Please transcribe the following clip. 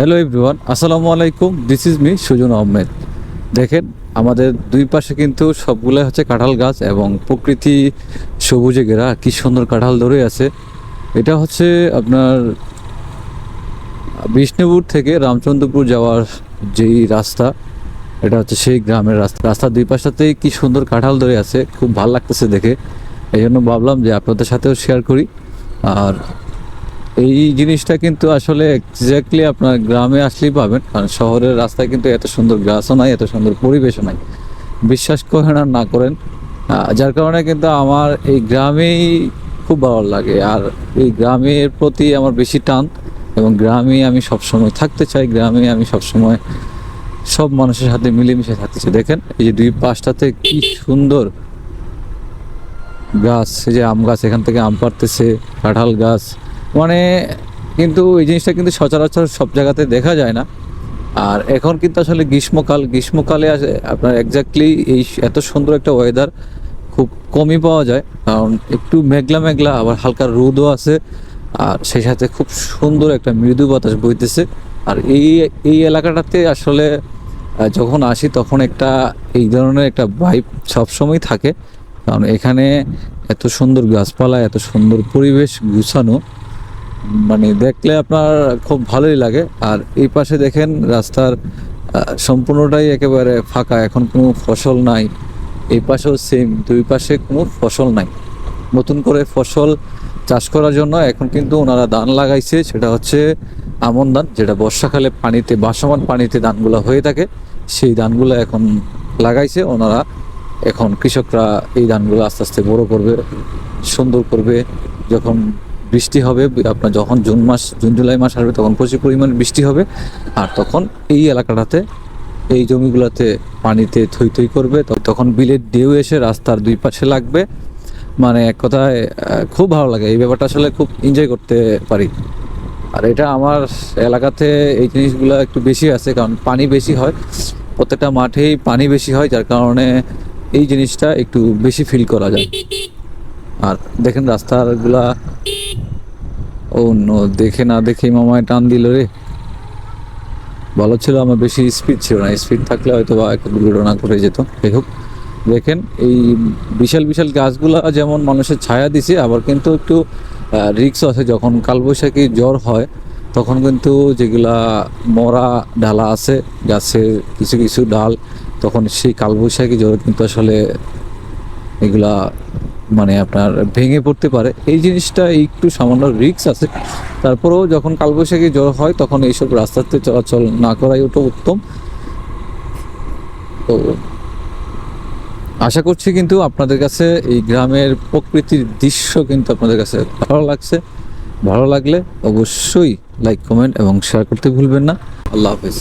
Hello everyone আসসালামু আলাইকুম this is me Sujan Ahmed. দেখেন, আমাদের দুই পাশে কিন্তু সবগুলোই হচ্ছে কাঁঠাল গাছ এবং প্রকৃতি সবুজে ঘেরা, কি সুন্দর কাঁঠাল ধরে আছে। এটা হচ্ছে আপনার বিষ্ণুপুর থেকে রামচন্দ্রপুর যাওয়ার যেই রাস্তা, এটা হচ্ছে সেই গ্রামের রাস্তা। রাস্তার দুই পাশটাতেই কি সুন্দর কাঁঠাল ধরে আছে, খুব ভালো লাগতেছে দেখে। এই জন্য ভাবলাম যে আপনাদের সাথেও শেয়ার করি। আর এই জিনিসটা কিন্তু আসলে এক্স্যাক্টলি আপনার গ্রামে আসলেই পাবেন। কারণ শহরের রাস্তায় কিন্তু এত সুন্দর গাছও নাই, এত সুন্দর পরিবেশও নাই। বিশ্বাস করেন আর না করেন যার কারণে কিন্তু আমার এই গ্রামেই খুব ভালো লাগে। আর এই গ্রামের প্রতি আমার বেশি টান এবং গ্রামে আমি সবসময় থাকতে চাই, গ্রামে আমি সবসময় সব মানুষের সাথে মিলেমিশে থাকতে চাই। দেখেন, এই যে দুই পাশটাতে কি সুন্দর গাছ, এই যে আম গাছ, এখান থেকে আম পাড়তেছে, কাঁঠাল গাছ মানে কিন্তু এই জিনিসটা কিন্তু সচরাচর সব জায়গাতে দেখা যায় না। আর এখন কিন্তু আসলে গ্রীষ্মকাল, গ্রীষ্মকালে আপনার এক্স্যাক্টলি এই এত সুন্দর একটা ওয়েদার খুব কমই পাওয়া যায়। কারণ একটু মেঘলা মেঘলা, আবার হালকা রোদও আছে, আর সেই সাথে খুব সুন্দর একটা মৃদু বাতাস বইতেছে। আর এই এই এলাকাটাতে আসলে যখন আসি তখন একটা, এই ধরনের একটা ভাইব সবসময় থাকে। কারণ এখানে এত সুন্দর গাছপালা, এত সুন্দর পরিবেশ গুছানো মানে দেখলে আপনার খুব ভালোই লাগে। আর এই পাশে দেখেন রাস্তার সম্পূর্ণটাই একেবারে ফাঁকা, এখন কোনো ফসল নাই। এই পাশেও সেম দুই পাশে কোনো ফসল নাই। নতুন করে ফসল চাষ করার জন্য এখন কিন্তু ওনারা ধান লাগাইছে, সেটা হচ্ছে আমন ধান, যেটা বর্ষাকালে পানিতে বাসমান পানিতে ধানগুলো হয়ে থাকে, সেই ধানগুলো এখন লাগাইছে। ওনারা এখন কৃষকরা এই ধানগুলো আস্তে আস্তে বড় করবে, সুন্দর করবে। যখন বৃষ্টি হবে, আপনার যখন জুন মাস, জুন, জুলাই মাস আসবে, তখন প্রচুর পরিমাণ বৃষ্টি হবে। আর তখন এই এলাকাটাতে এই জমিগুলোতে পানিতে থই থই করবে তখন বিলের ঢেউ এসে রাস্তার দুই পাশে লাগবে। মানে এক কথায় খুব ভালো লাগে। এই ব্যাপারটা আসলে খুব এনজয় করতে পারি। আর এটা আমার এলাকাতে এই জিনিসগুলো একটু বেশি আছে, কারণ পানি বেশি হয়। প্রত্যেকটা মাঠেই পানি বেশি হয়, যার কারণে এই জিনিসটা একটু বেশি ফিল করা যায়। আর দেখেন রাস্তাগুলা ও নো, দেখে না দেখে মামায় টান দিল রে। ভালো ছিল, আমার বেশি স্পিড ছিল না। স্পিড থাকলে হয়তো বা একটা দুর্ঘটনা ঘটে যেত। যাই হোক, দেখেন এই বিশাল বিশাল গাছগুলা যেমন মানুষের ছায়া দিছে, আবার কিন্তু একটু রিক্স আছে। যখন কালবৈশাখী জ্বর হয়, তখন কিন্তু যেগুলা মরা ডালা আছে, গাছের কিছু কিছু ডাল, তখন সেই কালবৈশাখী জ্বর কিন্তু আসলে এগুলা মানে আপনার ভেঙে পড়তে পারে। এই জিনিসটা একটু সামান্য রিস্ক আছে। তারপরেও যখন কালবৈশাখী জ্বর হয়, তখন এইসব রাস্তাতে চলাচল না করাই ওটা উত্তম। তো আশা করছি কিন্তু আপনাদের কাছে এই গ্রামের প্রকৃতির দৃশ্য কিন্তু আপনাদের কাছে ভালো লাগছে। ভালো লাগলে অবশ্যই লাইক কমেন্ট এবং শেয়ার করতে ভুলবেন না। আল্লাহ হাফিজ।